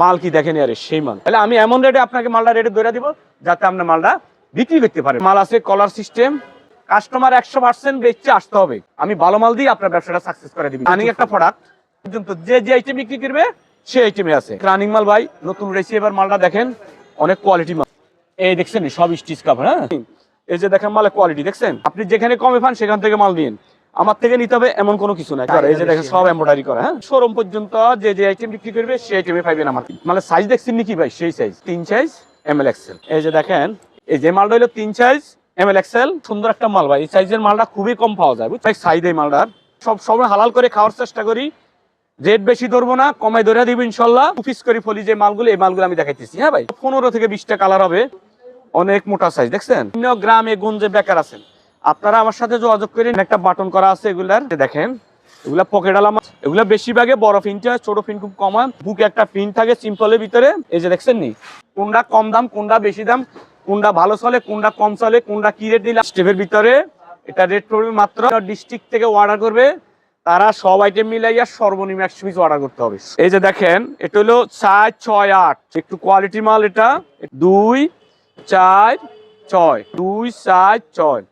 মাল কি দেখেন? আরে সেই মাল। তাহলে আমি এমন রেটে আপনাকে মালটা রেটে ধরে দিব, যাতে আপনার মালটা বিক্রি করতে পারেন মাল আছে কলার সিস্টেম কাস্টমার একশো পার্সেন্ট বেচতে আসতে হবে। আমি ভালো মাল দিয়ে আপনার ব্যবসাটা সাকসেস করে দিবি। রানিং একটা প্রোডাক্ট পর্যন্ত যে যে আইটেম বিক্রি করবে সে আইটেমে আছে। রানিং মাল ভাই, নতুন রেসি এবার মালটা দেখেন, অনেক কোয়ালিটি মাল। এই দেখছেন, সব স্টিচ কাভার হ্যাঁ? এই যে দেখেন, মালের কোয়ালিটি দেখছেন? আপনি যেখানে কমে পান, সেখান থেকে মাল নিন আমার থেকে নিতে হবে এমন কোনো কিছু নাই। এই যে দেখেন সব এমব্রয়ডারি করা হ্যাঁ? শোরুম পর্যন্ত যে যে আইটেম বিক্রি করবে সেই আইটেমে পাইবেন আমার। মানে সাইজ দেখছেন নাকি ভাই? সেই সাইজ তিন সাইজ এম এল এক্সেল এই যে দেখেন এই যে মালটা হলো তিন সাইজ এম এল এক্সেল সুন্দর একটা মাল ভাই। এই সাইজের মালটা খুবই কম পাওয়া যায় বুঝছেন? সাইজ এই মালটার। সব সময় হালাল করে খাওয়ার চেষ্টা করি। রেট বেশি ধরবো না কমাই ধরে দিব ইনশাল্লাহ। অফিস করি ফলি যে মালগুলো এই মালগুলো আমি দেখাইতেছি হ্যাঁ ভাই? পনেরো থেকে বিশটা কালার হবে। অনেক মোটা সাইজ দেখছেন? বিভিন্ন গ্রামে গঞ্জে বেকার আছেন। আপনারা আমার সাথে যোগাযোগ করেন, একটা বাটন করা আছে এগুলার। দেখেন, এগুলা পকেট আলাম এগুলা বেশিরভাগে বড় ফিনটা ছোট ফিন খুব কম হয় বুকে একটা পিন থাকে সিম্পলের ভিতরে। এই যে দেখছেন নি, কোনটা কম দাম, কোনটা বেশি দাম, কোনটা ভালো চলে, কোনটা কম চলে, কোনটা কি রেট দিলে স্টেপের ভিতরে এটা রেট পড়বে মাত্র ডিস্ট্রিক্ট থেকে অর্ডার করবে। তারা সব আইটেম মিলাইয়া সর্বনিম্ন একশো পিস অর্ডার করতে হবে। এই যে দেখেন, এটা হলো চার, ছয়, আট। একটু কোয়ালিটি মাল এটা। দুই, চার, ছয়। দুই, চার, ছয়।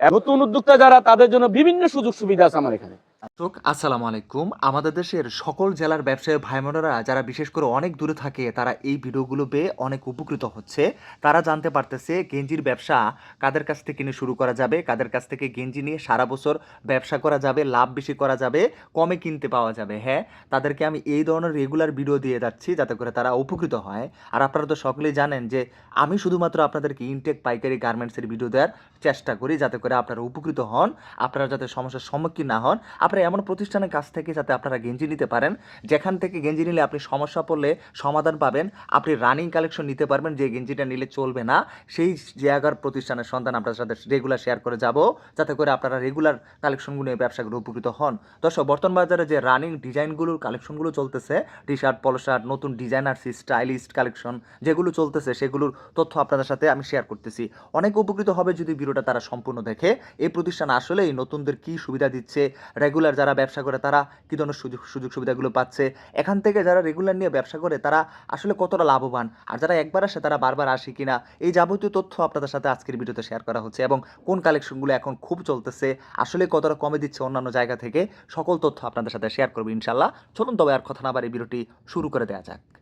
নতুন উদ্যোক্তা যারা তাদের জন্য বিভিন্ন সুযোগ সুবিধা আছে আমার এখানে। দর্শক, আসসালামু আলাইকুম। আমাদের দেশের সকল জেলার ব্যবসায়ী ভাই বোনেরা যারা বিশেষ করে অনেক দূরে থাকে, তারা এই ভিডিওগুলো পেয়ে অনেক উপকৃত হচ্ছে। তারা জানতে পারতেছে গেঞ্জির ব্যবসা কাদের কাছ থেকে কিনে শুরু করা যাবে, কাদের কাছ থেকে গেঞ্জি নিয়ে সারা বছর ব্যবসা করা যাবে, লাভ বেশি করা যাবে, কমে কিনতে পাওয়া যাবে। হ্যাঁ তাদেরকে আমি এই ধরনের রেগুলার ভিডিও দিয়ে যাচ্ছি, যাতে করে তারা উপকৃত হয়। আর আপনারা তো সকলেই জানেন যে, আমি শুধুমাত্র আপনাদেরকে ইনটেক পাইকারি গার্মেন্টসের ভিডিও দেওয়ার চেষ্টা করি, যাতে করে আপনারা উপকৃত হন, আপনারা যাতে সমস্যার সম্মুখীন না হন। আপনারা এমন প্রতিষ্ঠানের কাছ থেকে যাতে আপনারা গেঞ্জি নিতে পারেন, যেখান থেকে গেঞ্জি নিলে আপনি সমস্যা পড়লে সমাধান পাবেন, আপনি রানিং কালেকশন নিতে পারবেন যে গেঞ্জিটা নিলে চলবে না। সেই জায়গার প্রতিষ্ঠানের সন্ধান আপনার সাথে রেগুলার শেয়ার করে যাব, যাতে করে আপনারা রেগুলার কালেকশনগুলো নিয়ে ব্যবসাগুলো উপকৃত হন। দর্শক, বর্তমান বাজারে যে রানিং ডিজাইনগুলোর কালেকশনগুলো চলতেছে টি শার্ট পলো শার্ট নতুন ডিজাইনার স্টাইলিস্ট কালেকশন যেগুলো চলতেছে, সেগুলোর তথ্য আপনাদের সাথে আমি শেয়ার করতেছি। অনেক উপকৃত হবে যদি ভিডিওটা তারা সম্পূর্ণ দেখে। এই প্রতিষ্ঠান আসলেই নতুনদের কি সুবিধা দিচ্ছে রেগুলার যারা ব্যবসা করে, তারা কী ধরনের সুযোগ সুযোগ সুবিধাগুলো পাচ্ছে? এখান থেকে যারা রেগুলার নিয়ে ব্যবসা করে, তারা আসলে কতটা লাভবান? আর যারা একবার আসে, তারা বারবার আসে কিনা? এই যাবতীয় তথ্য আপনাদের সাথে আজকের ভিডিওতে শেয়ার করা হচ্ছে এবং কোন কালেকশনগুলো এখন খুব চলতেছে, আসলে কতটা কমে দিচ্ছে অন্যান্য জায়গা থেকে, সকল তথ্য আপনাদের সাথে শেয়ার করব ইনশাল্লাহ চলুন তবে আর কথা না বাড়ি ভিডিওটি শুরু করে দেওয়া যাক।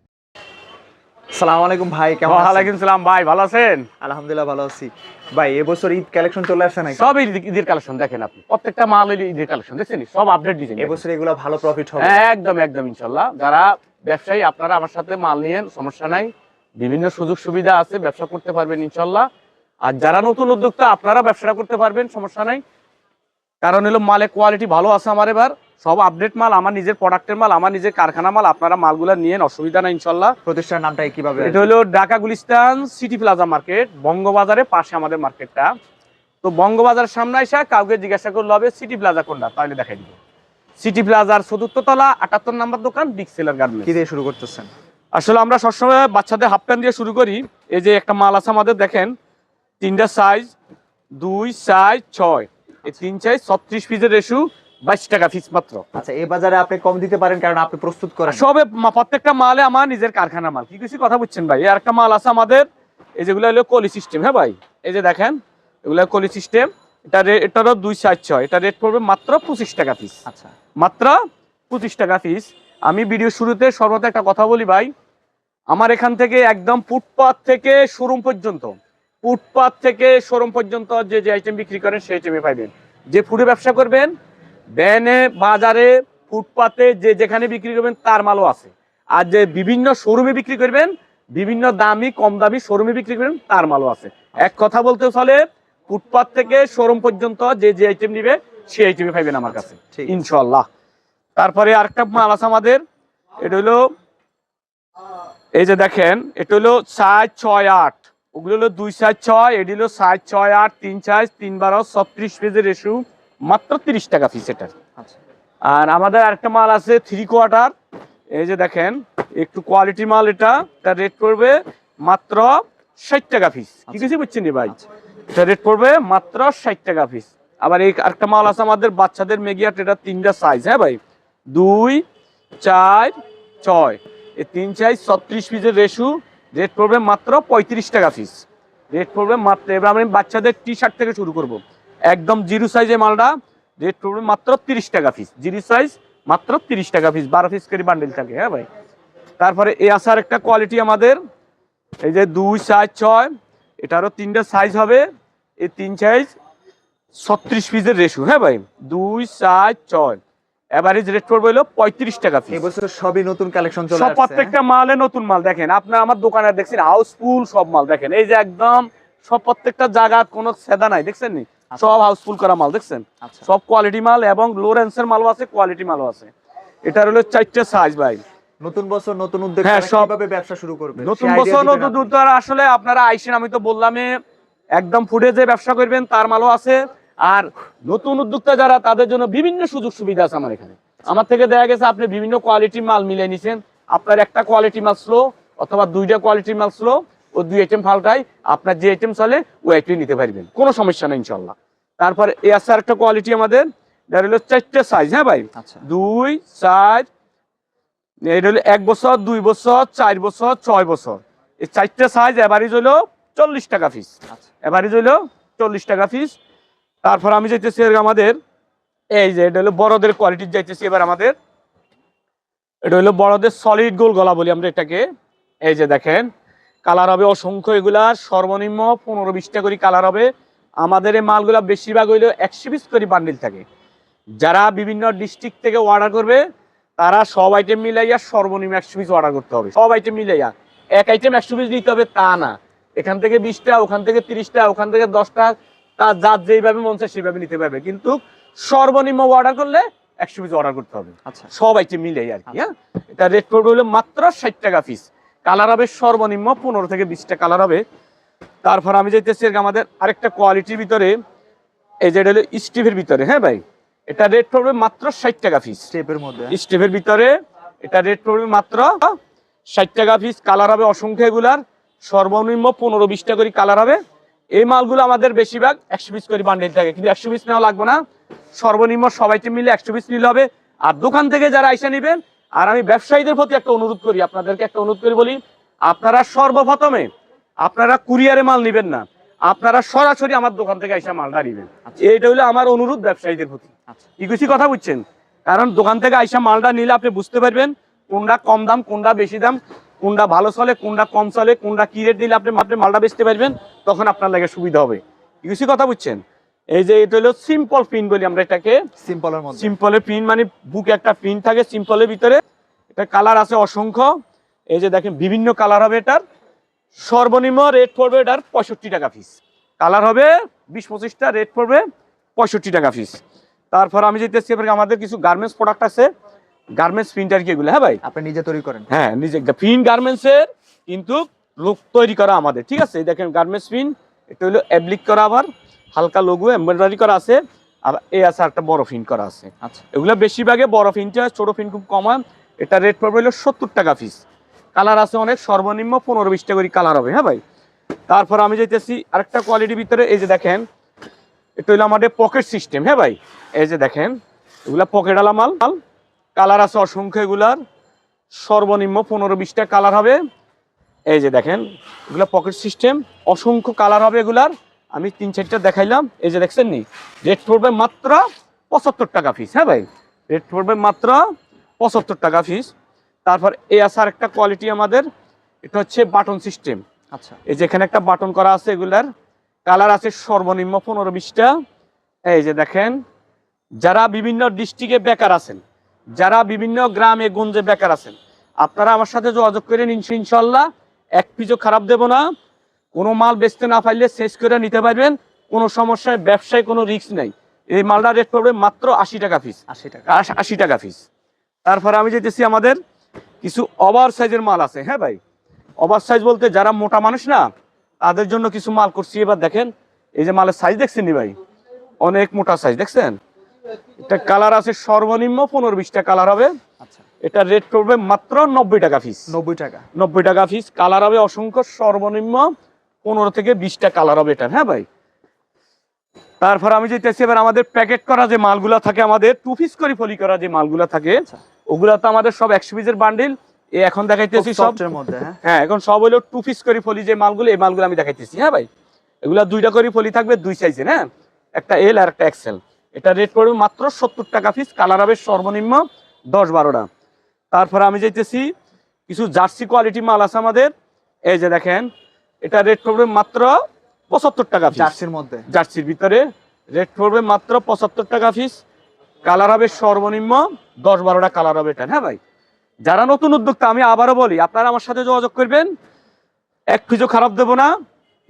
সালাম আলাইকুম ভাই কেমন ওয়ালাইকুম সালাম ভাই ভালো আছেন? আলহামদুলিল্লাহ ভালো আছি। ভাই এবছর ঈদ কালেকশন চলে আসছে নাকি? সব ঈদের কালেকশন দেখেন আপনি। প্রত্যেকটা মাল ঈদের কালেকশন দেখছেন? সব আপডেট ডিজাইন এবছর এগুলো ভালো প্রফিট হবে। একদম যারা ব্যবসায়ী আপনারা আমার সাথে মাল নিয়েন সমস্যা নাই। বিভিন্ন সুযোগ সুবিধা আছে ব্যবসা করতে পারবেন ইনশাল্লাহ আর যারা নতুন উদ্যোক্তা আপনারা ব্যবসাটা করতে পারবেন সমস্যা নাই। কারণ হলো মালের কোয়ালিটি ভালো আছে আমার এবার। সব আপডেট মাল আমার নিজের প্রোডাক্টের মাল আমার নিজের কারখানা মাল আপনারা মালগুলা নিয়েন অসুবিধা নাই ইনশাল্লাহ প্রতিষ্ঠানের নামটা কীভাবে এটা হলো Dhaka Gulistan city plaza market বঙ্গবাজারের পাশে আমাদের মার্কেটটা। তো বঙ্গবাজার সামনে এসে কাউকে জিজ্ঞাসা করলে হবে সিটি প্লাজা কোনটা? তাহলে দেখাই দিব। সিটি প্লাজার চতুর্থ তলা আটাত্তর নাম্বার দোকান বিগ সেলার কি গার্মেন্টস দিয়ে শুরু করতেছেন? আসলে আমরা সবসময় বাচ্চাদের হাফ প্যান্ট দিয়ে শুরু করি। এই যে একটা মাল আছে আমাদের দেখেন তিনটা সাইজ দুই সাইজ ছয়। এই তিন সাইজ ছত্রিশ পিসের রেশু বাইশ টাকা পিস মাত্র। আচ্ছা এই বাজারে আপনি কম দিতে পারেন কারণ আপনি প্রস্তুত করেন। সবে প্রত্যেকটা মালে আমার নিজের কারখানা মাল। কি কিছু কথা বুঝছেন ভাই? আর একটা মাল আছে আমাদের এই যেগুলো হলো কলি সিস্টেম হ্যাঁ ভাই? এই যে দেখেন এগুলো কলি সিস্টেম এটা রে- এটারও দুই সাইজ ছয়। এটা রেট পড়বে মাত্র পঁচিশ টাকা পিস আচ্ছা। মাত্র পঁচিশ টাকা পিস আমি ভিডিও শুরুতে সর্বদা একটা কথা বলি ভাই আমার এখান থেকে একদম ফুটপাথ থেকে শোরুম পর্যন্ত ফুটপাথ থেকে শোরুম পর্যন্ত যে যে আইটেম বিক্রি করেন সেই আইটেমে পাইবেন। যে ফুডে ব্যবসা করবেন ভ্যানে বাজারে ফুটপাতে যে যেখানে বিক্রি করবেন তার মালও আছে। আর যে বিভিন্ন শোরুমে বিক্রি করবেন বিভিন্ন দামি কম দামি শোরুমে বিক্রি করবেন তার মালও আছে। এক কথা বলতে চলে ফুটপাথ থেকে শোরুম পর্যন্ত যে যে আইটেম নিবে সেই আইটেমে পাইবেন আমার কাছে। ইনশাল্লাহ তারপরে আরেকটা মাল আছে আমাদের এটা হলো এই যে দেখেন এটা হলো সাইজ ছয় আট। ওগুলো হলো দুই সাইজ ছয় এটি হলো সাইজ ছয় আট তিন সাইজ তিন বারো ছত্রিশ পেজের রেশু। মাত্র তিরিশ টাকা পিস এটার। আচ্ছা। আর আমাদের আরেকটা মাল আছে থ্রি কোয়ার্টার এই যে দেখেন একটু কোয়ালিটি মাল এটা তার রেট পড়বে মাত্র ষাট টাকা পিস কি কিছু বুঝছেন ভাই? আচ্ছা। এটা রেট পড়বে মাত্র ষাট টাকা পিস আবার এই আরেকটা মাল আছে আমাদের বাচ্চাদের মেগিয়াট এটা তিনটা সাইজ হ্যাঁ ভাই? দুই চার ছয়। এই তিন সাইজ ছত্রিশ পিসের রেশু রেট পড়বে মাত্র পঁয়ত্রিশ টাকা পিস রেট পড়বে মাত্র এবার আমি বাচ্চাদের টি শার্ট থেকে শুরু করব। একদম জিরো সাইজের মালটা রেট পড়বে মাত্র তিরিশ টাকা পিস জিরো সাইজ মাত্র তিরিশ টাকা পিস বারো পিস করে বান্ডেল থাকে হ্যাঁ ভাই? তারপরে এই আসার একটা কোয়ালিটি আমাদের এই যে দুই সাইজ ছয় এটারও তিনটা সাইজ হবে এই তিন সাইজ ছত্রিশ পিসের রেশু হ্যাঁ ভাই? দুই সাইজ ছয়। এভারেজ রেট পড়বে হলো পঁয়ত্রিশ টাকা পিস এবছর সবই নতুন কালেকশন চলে সব প্রত্যেকটা মালে নতুন মাল দেখেন আপনার আমার দোকানে দেখছেন হাউসফুল সব মাল দেখেন এই যে একদম সব প্রত্যেকটা জায়গা কোনো সেদা নাই দেখছেন নি? সব হাউসফুল করা মাল দেখছেন? আচ্ছা। সব কোয়ালিটি মাল এবং লোরেন্সের মালও আছে কোয়ালিটি মালও আছে। এটার হলো চারটে সাইজ ভাই। নতুন বছর নতুন উদ্যোগ হ্যাঁ, সব- ব্যবসা শুরু করবে? নতুন বছর নতুন উদ্যোগ আসলে আপনারা আইসেন আমি তো বললাম একদম ফুটে যে ব্যবসা করবেন তার মালও আছে। আর নতুন উদ্যোক্তা যারা তাদের জন্য বিভিন্ন সুযোগ সুবিধা আছে আমার এখানে। আমার থেকে দেখা গেছে আপনি বিভিন্ন কোয়ালিটি মাল মিলিয়ে নিছেন। আপনার একটা কোয়ালিটি মাল স্লো অথবা দুইটা কোয়ালিটি মাল স্লো ও দুই আইটেম ফালটাই আপনার যে আইটেম চলে ওই আইটেম নিতে পারবেন। কোনো সমস্যা নেই ইনশাল্লাহ। তারপর এ আছে একটা কোয়ালিটি আমাদের হলো চারটে সাইজ হ্যাঁ ভাই? আচ্ছা। দুই চার এটা হলো এক বছর দুই বছর চার বছর ছয় বছর। এই চারটে সাইজ এভারেজ হলো চল্লিশ টাকা পিস আচ্ছা। এভারেজ হলো চল্লিশ টাকা পিস তারপর আমি যাইতেছি এর আমাদের এই যে এটা হলো বড়দের কোয়ালিটির যাইতেছি এবার আমাদের। এটা হলো বড়দের সলিড গোল গলা বলি আমরা এটাকে। এই যে দেখেন কালার হবে অসংখ্য এগুলার সর্বনিম্ন পনেরো বিশটা করে কালার হবে। আমাদের এই মালগুলো বেশিরভাগ হইল একশো পিস করে বান্ডিল থাকে। যারা বিভিন্ন ডিস্ট্রিক্ট থেকে অর্ডার করবে তারা সব আইটেম মিলাইয়া সর্বনিম্ন একশো পিস অর্ডার করতে হবে। সব আইটেম মিলাইয়া। এক আইটেম একশো পিস নিতে হবে তা না। এখান থেকে বিশটা ওখান থেকে তিরিশটা ওখান থেকে দশটা তার যার যেইভাবে মন চায় সেইভাবে নিতে পারবে। কিন্তু সর্বনিম্ন অর্ডার করলে একশো পিস অর্ডার করতে হবে। আচ্ছা। সব আইটেম মিলে আর কি হ্যাঁ? এটা রেট পড়বে হলো মাত্র ষাট টাকা পিস কালার হবে সর্বনিম্ন পনেরো থেকে বিশটা কালার হবে। তারপর আমি যাইতেছি এর আমাদের আরেকটা কোয়ালিটির ভিতরে এই যে এটা হলো স্টিভের ভিতরে হ্যাঁ ভাই? এটা রেট পড়বে মাত্র ষাট টাকা পিস স্টেপের মধ্যে। স্টেপের ভিতরে এটা রেট পড়বে মাত্র ষাট টাকা পিস কালার হবে অসংখ্য এগুলার সর্বনিম্ন পনেরো বিশটা করে কালার হবে। এই মালগুলো আমাদের বেশিরভাগ একশো পিস করে বান্ডিল থাকে কিন্তু একশো পিস নেওয়া লাগবে না। সর্বনিম্ন সবাইকে মিলে একশো পিস নিলে হবে। আর দোকান থেকে যারা আইসা নেবেন আর আমি ব্যবসায়ীদের প্রতি একটা অনুরোধ করি আপনাদেরকে একটা অনুরোধ করি বলি আপনারা সর্বপ্রথমে আপনারা কুরিয়ারে মাল নেবেন না। আপনারা সরাসরি আমার দোকান থেকে আইসা মালটা নিবেন। এইটা হলো আমার অনুরোধ ব্যবসায়ীদের প্রতি। আচ্ছা। কিছু কথা বুঝছেন? কারণ দোকান থেকে আইসা মালটা নিলে আপনি বুঝতে পারবেন কোনটা কম দাম কোনটা বেশি দাম কোনটা ভালো চলে কোনটা কম চলে কোনটা কি রেট দিলে আপনি আপনি মালটা বেচতে পারবেন তখন আপনার লাগে সুবিধা হবে। কিছু কথা বুঝছেন? এই যে এটা হলো সিম্পল পিন বলি আমরা এটাকে। সিম্পলের মধ্যে। সিম্পলের পিন মানে বুকে একটা পিন থাকে সিম্পলের ভিতরে। এটা কালার আছে অসংখ্য। এই যে দেখেন বিভিন্ন কালার হবে এটার। সর্বনিম্ন রেট পড়বে এটার পঁয়ষট্টি টাকা পিস কালার হবে বিশ পঁচিশটা রেট পড়বে পঁয়ষট্টি টাকা পিস তারপর আমি যেতেছি আমাদের কিছু গার্মেন্টস প্রোডাক্ট আছে। গার্মেন্টস প্রিন্টার কি এগুলো হ্যাঁ ভাই? আপনি নিজে তৈরি করেন। হ্যাঁ নিজে প্রিন্ট গার্মেন্টসের কিন্তু লোক তৈরি করা আমাদের ঠিক আছে? এই দেখেন গার্মেন্টস প্রিন্ট এটা হলো অ্যাপ্লিক করা আবার হালকা লোগো এমব্রয়ডারি করা আছে আর এ আছে একটা বড় প্রিন্ট করা আছে। আচ্ছা। এগুলো বেশিরভাগে বড় প্রিন্টে ছোট প্রিন্ট খুব কম এটা রেট পড়বে হলো সত্তর টাকা পিস কালার আছে অনেক, সর্বনিম্ন পনেরো বিশ টাকা করে কালার হবে হ্যাঁ ভাই? তারপর আমি যেতেছি আরেকটা কোয়ালিটির ভিতরে, এই যে দেখেন, এটা হলো আমাদের পকেট সিস্টেম হ্যাঁ ভাই? এই যে দেখেন, এগুলা পকেট আলা মাল মাল কালার আছে অসংখ্য এগুলার, সর্বনিম্ন পনেরো বিশটা কালার হবে। এই যে দেখেন, এগুলা পকেট সিস্টেম অসংখ্য কালার হবে এগুলার। আমি তিন চারটা দেখাইলাম, এই যে দেখছেন নি? রেট পড়বে মাত্র পঁচাত্তর টাকা পিস হ্যাঁ ভাই? রেট পড়বে মাত্র পঁচাত্তর টাকা পিস তারপর এই আছে একটা কোয়ালিটি আমাদের এটা হচ্ছে বাটন সিস্টেম আচ্ছা। এই যে এখানে একটা বাটন করা আছে এগুলার কালার আছে সর্বনিম্ন পনেরো বিশটা। এই যে দেখেন যারা বিভিন্ন ডিস্ট্রিক্টে বেকার আছেন যারা বিভিন্ন গ্রামে গঞ্জে বেকার আছেন আপনারা আমার সাথে যোগাযোগ করেন ইনশ- ইনশাল্লাহ এক পিছু খারাপ দেব না। কোনো মাল বেচতে না পারলে শেষ করে নিতে পারবেন কোনো সমস্যায় ব্যবসায় কোনো রিস্ক নেই। এই মালটা রেট পড়বে মাত্র আশি টাকা পিস আশি টাকা। আশি টাকা পিস তারপরে আমি যেতেছি আমাদের কিছু ওভার সাইজের মাল আছে হ্যাঁ ভাই? ওভার সাইজ বলতে যারা মোটা মানুষ না তাদের জন্য কিছু মাল করছি। এবার দেখেন এই যে মালের সাইজ দেখছেন ভাই? অনেক মোটা সাইজ দেখছেন? এটা কালার আছে সর্বনিম্ন পনেরো বিশটা কালার হবে। আচ্ছা। এটা রেট করবে মাত্র নব্বই টাকা পিস নব্বই টাকা। নব্বই টাকা পিস কালার হবে অসংখ্য সর্বনিম্ন পনেরো থেকে বিশটা কালার হবে এটা হ্যাঁ ভাই? তারপর আমি যেতেছি এবার আমাদের প্যাকেট করা যে মালগুলা থাকে আমাদের টু পিস করে ফলি করা যে মালগুলা থাকে আচ্ছা। ওগুলা তো আমাদের সব একশো পিসের বান্ডিল এখন দেখাইতেছি সব হ্যাঁ? হ্যাঁ এখন সব হলো টু পিস করে ফলি যে মালগুলো এই মালগুলো আমি দেখাইতেছি হ্যাঁ ভাই? এগুলা দুইটা করে ফলি থাকবে দুই সাইজের হ্যাঁ? একটা এল আর একটা এক্সেল এটা রেট পড়বে মাত্র সত্তর টাকা পিস কালার হবে সর্বনিম্ন দশ বারোটা। তারপরে আমি যাইতেছি কিছু জার্সি কোয়ালিটি মাল আছে আমাদের। এই যে দেখেন এটা রেট পড়বে মাত্র পঁচাত্তর টাকা জার্সির মধ্যে। জার্সির ভিতরে রেট পড়বে মাত্র পঁচাত্তর টাকা পিস কালার হবে সর্বনিম্ন দশ বারোটা কালার হবে এটা হ্যাঁ ভাই? যারা নতুন উদ্যোক্তা, আমি আবারও বলি, আপনারা আমার সাথে যোগাযোগ করবেন। এক কিছু খারাপ দেবো না।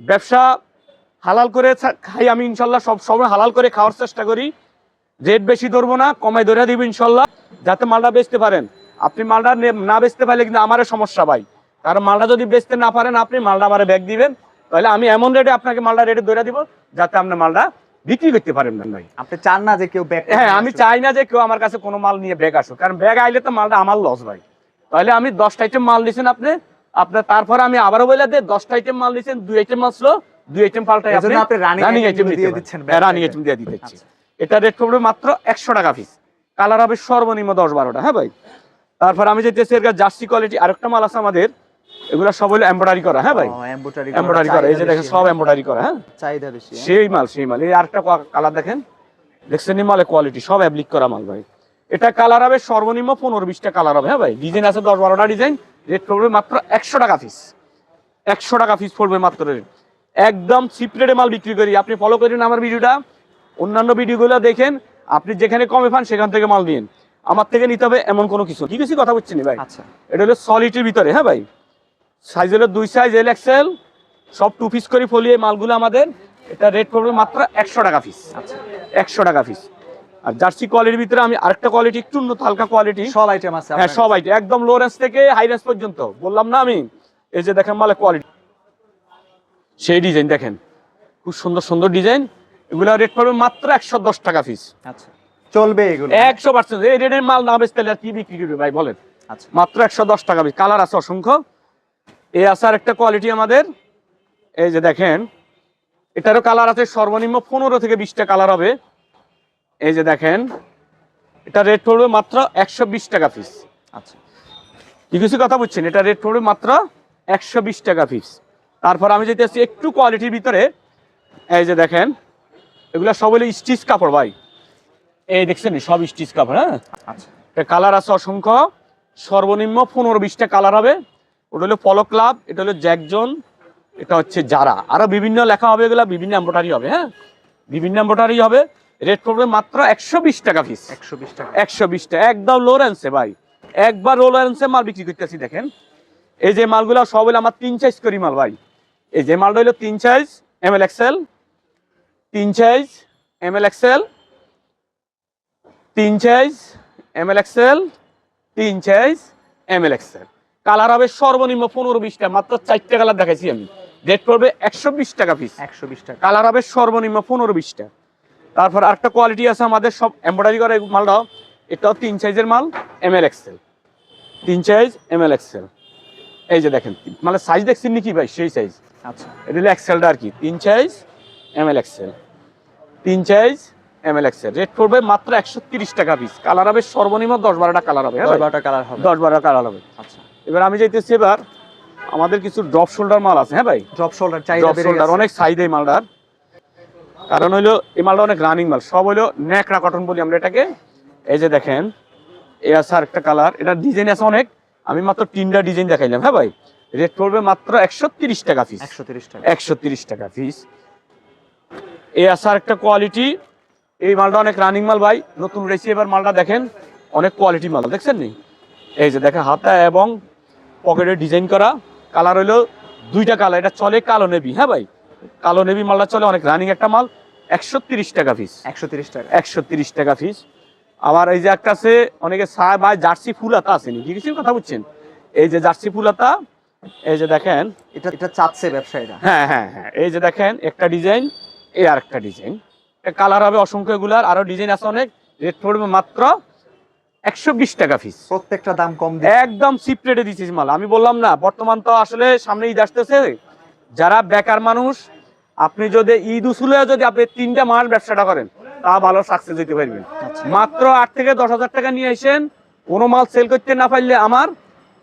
ব্যবসা হালাল করে খাই আমি ইনশাল্লাহ, সব সময় হালাল করে খাওয়ার চেষ্টা করি। রেট বেশি ধরবো না, কমাই ধরে দিব ইনশাল্লাহ, যাতে মালটা বেচতে পারেন। আপনি মালটা নে- বেচতে পারলে কিন্তু আমারও সমস্যা ভাই। কারণ মালটা যদি বেচতে না পারেন আপনি মালটা আমার ব্যাগ দিবেন। তাহলে আমি এমন রেটে আপনাকে মালটা রেটে ধরে দিব, যাতে আপনার মালটা বিক্রি করতে পারেন না ভাই। আপনি চান না যে কেউ ব্যাক হ্যাঁ আমি চাই না যে কেউ আমার কাছে কোনো মাল নিয়ে ব্যাগ আসুক। কারণ ব্যাগ আইলে তো মালটা আমার লস ভাই। তাহলে আমি দশটা আইটেম মাল দিয়েছেন আপনি আপনার তারপরে আমি আবারও বলে দিই দশটা আইটেম মাল দিয়েছেন দুই আইটেম মাল ছিল দুই আইটেম পাল্টাই আপনি রানিং আইটেম দিয়ে দিয়ে দিচ্ছেন রানিং আইটেম দিয়ে দিতে আচ্ছা। এটা রেট পড়বে মাত্র একশো টাকা পিস কালার হবে সর্বনিম্ন দশ বারোটা হ্যাঁ ভাই? তারপর আমি যেতেছি এর জার্সি কোয়ালিটি আরেকটা মাল আছে আমাদের এগুলো সব হলো এমব্রয়ডারি করা হ্যাঁ ভাই? এমব্রয়ডারি করা। এই যে দেখেন সব এমব্রয়ডারি করা হ্যাঁ? চাহিদা বেশি হ্যাঁ? সেই মাল সেই মাল। এই আরেকটা কালার দেখেন। দেখছেন মালের কোয়ালিটি সব অ্যাপ্লিক করা মাল ভাই। এটা কালার হবে সর্বনিম্ন পনেরো বিশটা কালার হবে হ্যাঁ ভাই? ডিজাইন আছে দশ বারোটা ডিজাইন রেট পড়বে মাত্র একশো টাকা পিস একশো টাকা পিস পড়বে মাত্র রেট একদম চিপ রেটে মাল বিক্রি করি। আপনি ফলো করেন আমার ভিডিওটা। অন্যান্য ভিডিওগুলো দেখেন। আপনি যেখানে কমে পান সেখান থেকে মাল নিন। আমার থেকে নিতে হবে এমন কোনো কিছু। কি কিছু কথা বলছেন ভাই? আচ্ছা। এটা হলো সলিডের ভিতরে হ্যাঁ ভাই? সাইজ হলো দুই সাইজ এল এক্সেল সব টু পিস করে ফলিয়ে মালগুলো আমাদের। এটা রেট পড়বে মাত্র একশো টাকা পিস আচ্ছা। একশো টাকা পিস আর জার্সি কোয়ালিটির ভিতরে আমি আরেকটা কোয়ালিটি একটু উন্নত হালকা কোয়ালিটি সব আইটেম আছে হ্যাঁ সব আইটেম একদম লো রেঞ্জ থেকে হাই রেঞ্জ পর্যন্ত। বললাম না আমি? এই যে দেখেন মালে কোয়ালিটি সেই ডিজাইন দেখেন। খুব সুন্দর সুন্দর ডিজাইন এগুলো রেট পড়বে মাত্র একশো দশ টাকা পিস আচ্ছা। চলবে এগুলো। একশো পার্সেন্ট এই রেটের মাল না বেচতে কি বিক্রি করবে ভাই বলেন? আচ্ছা। মাত্র একশো দশ টাকা পিস কালার আছে অসংখ্য। এই আছে আর একটা কোয়ালিটি আমাদের। এই যে দেখেন এটারও কালার আছে সর্বনিম্ন পনেরো থেকে বিশটা কালার হবে। এই যে দেখেন এটা রেট পড়বে মাত্র একশো বিশ টাকা পিস আচ্ছা। কিছু কথা বুঝছেন? এটা রেট পড়বে মাত্র একশো বিশ টাকা পিস তারপর আমি যেতে আসছি একটু কোয়ালিটির ভিতরে এই যে দেখেন এগুলো সব হলো স্টিচ কাপড় ভাই। এই দেখছেন সব স্টিচ কাপড় হ্যাঁ? আচ্ছা। এটা কালার আছে অসংখ্য সর্বনিম্ন পনেরো বিশটা কালার হবে। ওটা হলো পলো ক্লাব এটা হলো জ্যাকজন এটা হচ্ছে যারা আরও বিভিন্ন লেখা হবে এগুলা বিভিন্ন এম্বোটারি হবে হ্যাঁ? বিভিন্ন এম্বোটারি হবে। রেট পড়বে মাত্র একশো বিশ টাকা পিস একশো বিশ টাকা। একশো বিশ টাকা একদম লো রেঞ্জে ভাই। একবার লো রেঞ্জে মাল বিক্রি করতেছি দেখেন। এই যে মালগুলো সব হলো আমার তিন সাইজ করি মাল ভাই। এই যে মালটা হলো তিন সাইজ এম এল এক্সেল তিন সাইজ এম এল এক্সেল তিন সাইজ এম এল এক্সেল তিন size M L XL colour হবে সর্বনিম্ন পনেরো বিশটা মাত্র চারটে কালার দেখাইছি আমি। রেট পড়বে একশো বিশ টাকা পিস একশো বিশ টাকা। কালার হবে সর্বনিম্ন পনেরো বিশটা। তারপর আরেকটা কোয়ালিটি আছে আমাদের সব এমব্রয়ডারি করা এই মালটাও এটাও তিন সাইজের মাল এম এল এক্সেল তিন সাইজ এম এল এক্সেল এই যে দেখেন মানে সাইজ দেখছেন নাকি ভাই? সেই সাইজ আচ্ছা। এটা হলো এক্সেলটা আর কি। তিন সাইজ এম এল এক্সেল তিন size M L XL rate পড়বে মাত্র একশো তিরিশ টাকা পিস কালার হবে সর্বনিম্ন দশ বারোটা কালার হবে হ্যাঁ দশ বারোটা কালার হবে। দশ বারোটা কালার হবে। আচ্ছা। এবার আমি যাইতেছি এবার আমাদের কিছু ড্রপ শোল্ডার মাল আছে হ্যাঁ ভাই? ড্রপ শোল্ডার চাহিদা ড্রপ শোল্ডার অনেক সাইজ এই মালটার। কারণ হইল এই মালটা অনেক রানিং মাল সব হইল ন্যাকড়া কটন বলি আমরা এটাকে। এই যে দেখেন এ আছে আরেকটা কালার এটা ডিজাইন আছে অনেক। আমি মাত্র তিনটা ডিজাইন দেখাইলাম হ্যাঁ ভাই? রেট পড়বে মাত্র একশো তিরিশ টাকা পিস একশো তিরিশ টাকা। একশো তিরিশ টাকা পিস এই আছে আরেকটা কোয়ালিটি এই মালটা অনেক রানিং মাল ভাই। নতুন উঠেছি এবার মালটা দেখেন অনেক কোয়ালিটি মাল দেখছেন নি? এই যে দেখেন হাতা এবং পকেটে ডিজাইন করা কালার হইল দুইটা কালার এটা চলে কালো নেবি হ্যাঁ ভাই? কালো নেবি মালটা চলে অনেক রানিং একটা মাল একশো তিরিশ টাকা পিস একশো তিরিশ টাকা। একশো তিরিশ টাকা পিস আবার এই যে একটা আছে অনেকে ভাই জার্সি ফুলাতা আছে নি কি কথা বুঝছেন? এই যে জার্সি ফুল ফুলাতা এই যে দেখেন এটা এটা চাচ্ছে ব্যবসায়ীরা। হ্যাঁ হ্যাঁ হ্যাঁ এই যে দেখেন একটা ডিজাইন এই আর একটা ডিজাইন কালার হবে অসংখ্যগুলার আরও ডিজাইন আছে অনেক রেট পড়বে মাত্র একশো বিশ টাকা পিস প্রত্যেকটা দাম কম একদম চিপ রেটে দিচ্ছিস মাল। আমি বললাম না বর্তমান তো আসলে সামনে ঈদ আসতেছে। যারা বেকার মানুষ আপনি যদি ঈদ উসুলে যদি আপনি তিনটা মাস ব্যবসাটা করেন তা ভালো সাকসেস হইতে পারবেন। মাত্র আট থেকে দশ হাজার টাকা নিয়ে আসেন কোনো মাল সেল করতে না পারলে আমার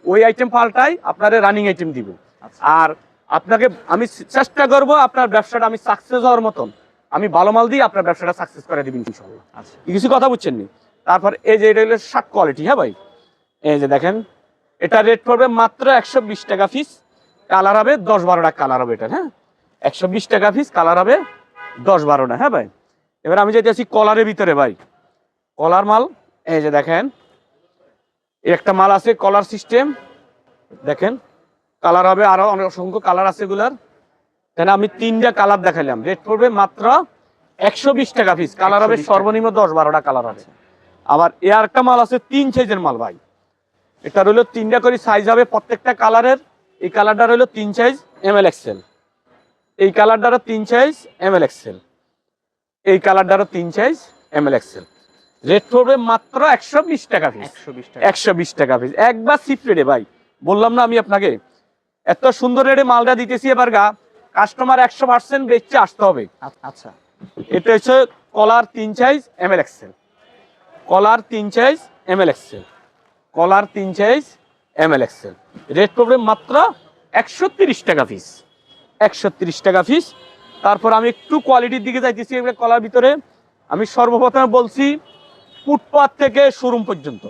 ওই আইটেম পাল্টাই আপনার রানিং আইটেম দিব। আচ্ছা। আর আপনাকে আমি চেষ্টা করব আপনার ব্যবসাটা আমি সাকসেস হওয়ার মতন। আমি ভালো মাল দিয়ে আপনার ব্যবসাটা সাকসেস করে দিবেন ইনশাল্লাহ। আচ্ছা। কিছু কথা বুঝছেন নি? তারপর এই যে এটা হলো শার্ট কোয়ালিটি হ্যাঁ ভাই? এই যে দেখেন এটা রেট পড়বে মাত্র একশো বিশ টাকা পিস কালার হবে দশ বারোটা কালার হবে এটা হ্যাঁ? একশো বিশ টাকা পিস কালার হবে দশ বারোটা হ্যাঁ ভাই? এবার আমি যেতে আছি কলারের ভিতরে ভাই। কলার মাল এই যে দেখেন একটা মাল আছে কলার সিস্টেম দেখেন কালার হবে আরও অনেক অসংখ্য কালার আছে এগুলার। তাহলে আমি তিনটা কালার দেখালাম রেট পড়বে মাত্র একশো বিশ টাকা পিস কালার হবে সর্বনিম্ন দশ বারোটা কালার হবে। আবার এ মাল আছে তিন সাইজের মাল ভাই। এটা রইল তিনটা করে সাইজ হবে প্রত্যেকটা কালারের। এই কালারটা রইল তিন সাইজ এম এল এক্সেল এই কালারটারও তিন সাইজ এম এল এক্সেল এই কালারটারও তিন size M L XL rate পড়বে মাত্র একশো বিশ টাকা পিস একশো বিশ টাকা। পিস একবার সিপ রেটে ভাই বললাম না আমি আপনাকে এত সুন্দর রেটে মালটা দিতেছি এবার গা কাস্টমার একশো পার্সেন্ট বেচতে আসতে হবে। আচ্ছা। এটা হচ্ছে কলার তিন size M L XL collar তিন size M L XL. Collar তিন size M L XL. Rate পড়বে মাত্র একশো তিরিশ টাকা পিস একশো তিরিশ টাকা পিস তারপর আমি একটু কোয়ালিটির দিকে যাইতেছি কলার ভিতরে। আমি সর্বপ্রথমে বলছি ফুটপাথ থেকে শোরুম পর্যন্ত।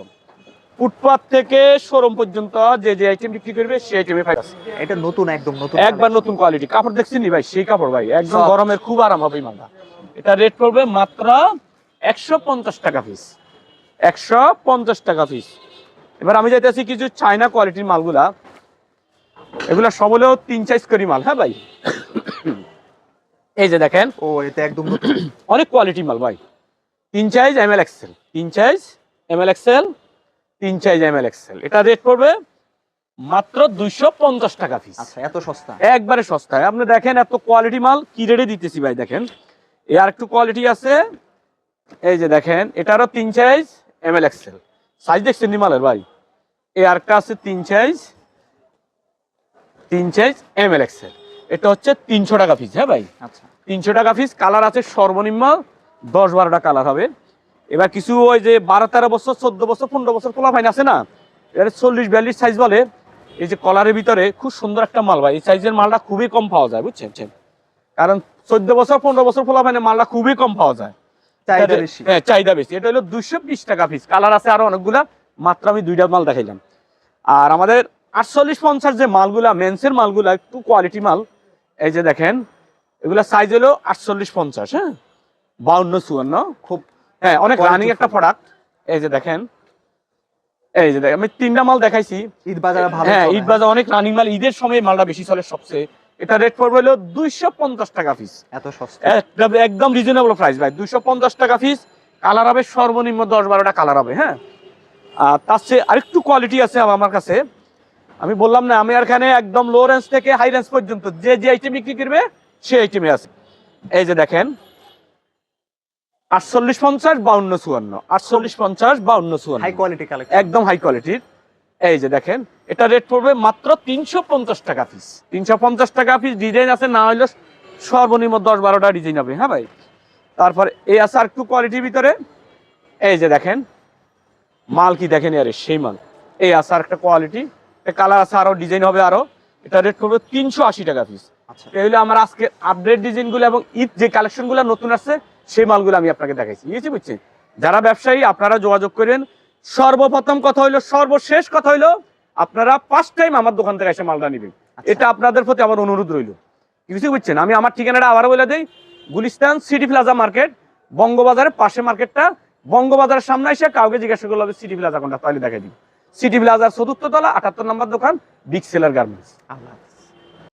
ফুটপাথ থেকে শোরুম পর্যন্ত যে যে আইটেম বিক্রি করবে সেই আইটেমে ফাইভ এটা নতুন একদম নতুন একবার নতুন কোয়ালিটি কাপড় দেখছেন নি ভাই? সেই কাপড় ভাই। একদম গরমের খুব আরাম হবে মালটা। এটা রেট পড়বে মাত্র একশো পঞ্চাশ টাকা পিস একশো পঞ্চাশ টাকা পিস এবার আমি যাইতেছি কিছু চায়না কোয়ালিটির মালগুলা। এগুলা সব হলেও তিন সাইজ করি মাল হ্যাঁ ভাই? এই যে দেখেন। ও এটা একদম অনেক কোয়ালিটি মাল ভাই। তিন সাইজ এম এল এক্সেল তিন সাইজ এম এল এক্সেল তিন সাইজ এম এল এক্সেল এটা রেট পড়বে মাত্র দুইশো পঞ্চাশ টাকা পিস আচ্ছা এত সস্তা? একবারে সস্তায় আপনি দেখেন এত কোয়ালিটি মাল কি রেটে দিতেছি ভাই দেখেন। এ আর একটু কোয়ালিটি আছে। এই যে দেখেন এটারও তিন size M L XL size দেখছেন নি মালের ভাই এ আরেকটা আছে তিন সাইজ তিন সাইজ এম এল এক্সেল এটা হচ্ছে তিনশো টাকা পিস হ্যাঁ ভাই? আচ্ছা। তিনশো টাকা পিস কালার আছে সর্বনিম্ন দশ বারোটা কালার হবে। এবার কিছু ওই যে বারো তেরো বছর চোদ্দ বছর পনেরো বছর খোলা ফাইন আছে না? এটা চল্লিশ বিয়াল্লিশ সাইজ বলে। এই যে কলারের ভিতরে খুব সুন্দর একটা মাল ভাই। এই সাইজের মালটা খুবই কম পাওয়া যায় বুঝছেন? বুঝছেন? কারণ চোদ্দ বছর পনেরো বছর খোলা ফাইনে মালটা খুবই কম পাওয়া যায়। চাহিদা বেশি। হ্যাঁ চাহিদা বেশি। এটা হলো দুশো বিশ টাকা পিস কালার আছে আরও অনেকগুলা। মাত্র আমি দুইটা মাল দেখাইলাম। আর আমাদের আটচল্লিশ পঞ্চাশ যে মালগুলা মেন্সের মালগুলা একটু কোয়ালিটি মাল এই যে দেখেন এগুলা সাইজ হলো আটচল্লিশ পঞ্চাশ হ্যাঁ? বাউন্ন চুয়ান্ন খুব হ্যাঁ অনেক রানিং একটা। প্রোডাক্ট এই যে দেখেন এই যে দেখেন আমি তিনটা মাল দেখাইছি। ঈদ বাজার ভালো হ্যাঁ ঈদ বাজার অনেক রানিং মাল ঈদের সময় মালটা বেশি চলে সবচেয়ে। এটা রেট পড়বে হলো দুইশো পঞ্চাশ টাকা পিস এত সস্তা? একদম- রিজনেবল প্রাইস ভাই দুশো পঞ্চাশ টাকা পিস কালার হবে সর্বনিম্ন দশ বারোটা কালার হবে হ্যাঁ? আর তার চেয়ে আরেকটু কোয়ালিটি আছে আমার কাছে। আমি বললাম না আমি এখানে একদম লো রেঞ্জ থেকে হাই রেঞ্জ পর্যন্ত যে যে আইটেম বিক্রি করবে সেই আইটেমে আছে। এই যে দেখেন আটচল্লিশ পঞ্চাশ বাউন্ন চুয়ান্ন। আটচল্লিশ পঞ্চাশ বাউন্ন চুয়ান্ন। হাই কোয়ালিটি একদম হাই কোয়ালিটির এই যে দেখেন এটা রেট পড়বে মাত্র তিনশো পঞ্চাশ টাকা পিস তিনশো পঞ্চাশ টাকা পিস ডিজাইন আছে না হলে সর্বনিম্ন দশ বারোটা ডিজাইন হবে হ্যাঁ ভাই? তারপর এই আছে আর একটু কোয়ালিটির ভিতরে। এই যে দেখেন মাল কি দেখেন আরে সেই মাল। এই আছে আর একটা কোয়ালিটি কালার আছে আরও ডিজাইন হবে আরও। এটা রেট করবে তিনশো আশি টাকা পিস আচ্ছা। আমার আজকে আপডেট ডিজাইনগুলো এবং ঈদ যে কালেকশনগুলো নতুন আসছে সেই মালগুলো আমি আপনাকে দেখাইছি। বুঝছি বুঝছেন যারা ব্যবসায়ী আপনারা যোগাযোগ করেন সর্বপ্রথম কথা হইল সর্বশেষ কথা হইল আপনারা ফার্স্ট টাইম আমার দোকান থেকে এসে মালটা নেবেন। আচ্ছা। এটা আপনাদের প্রতি আমার অনুরোধ রইল। কিছু বুঝছেন? আমি আমার ঠিকানাটা আবারও বলে দিই গুলিস্তান সিটি প্লাজা মার্কেট বঙ্গবাজারের পাশে মার্কেটটা। বঙ্গবাজারের সামনে এসে কাউকে জিজ্ঞাসা করল সিটি প্লাজা কোনটা তাহলে দেখাই দিই। সিটি প্লাজার চতুর্থ তলা আটাত্তর নম্বর দোকান বিগ সেলার গার্মেন্টস আল্লাহ।